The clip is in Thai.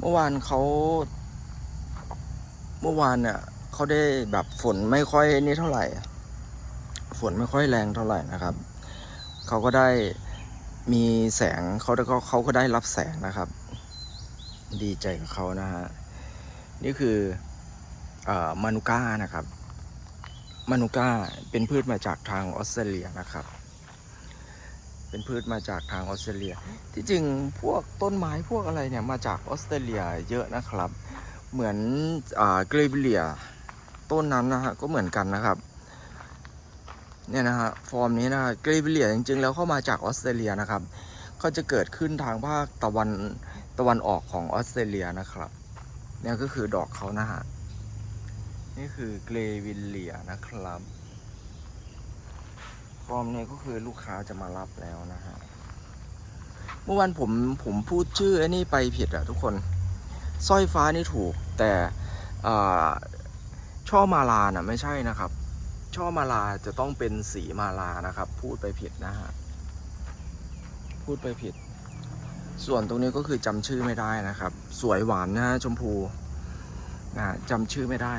เมื่อวานเขา เมื่อวานเนี่ยเขาได้แบบฝนไม่ค่อยนี่เท่าไหร่ ฝนไม่ค่อยแรงเท่าไหร่นะครับ เขาก็ได้มีแสงเขาก็เขาก็ได้รับแสงนะครับ ดีใจกับเขานะฮะนี่คือเออมานูก้านะครับ มานูก้าเป็นพืชมาจากทางออสเตรเลียนะครับ เป็นพืชมาจากทางออสเตรเลีย ที่จริงพวกต้นไม้พวกอะไรเนี่ยมาจากออสเตรเลียเยอะนะครับ เหมือนอ่าเกรวิเลียต้นนั้นนะฮะก็เหมือนกันนะครับ เนี่ยนะฮะฟอร์มนี้นะเกรวิเลียจริงๆ แล้วเข้ามาจากออสเตรเลียนะครับ ก็จะเกิดขึ้นทางภาคตะวันตะวันออกของออสเตรเลียนะครับ เนี่ยก็คือดอกเขานะฮะนี่คือเกรวิเลียนะครับ ฟอร์มเนี่ยก็คือลูกค้าจะมารับแล้วนะฮะ เมื่อวานผมผมพูดชื่อไอ้นี่ไปผิดอะทุกคน สร้อยฟ้านี่ถูกแต่อ่าช่อมาลาน่ะไม่ใช่นะครับ ช่อมาลาจะต้องเป็นสีมาลานะครับ พูดไปผิดนะฮะ พูดไปผิด ส่วนตรงนี้ก็คือจำชื่อไม่ได้นะครับ สวยหวานนะฮะชมพูนะฮะจำชื่อไม่ได้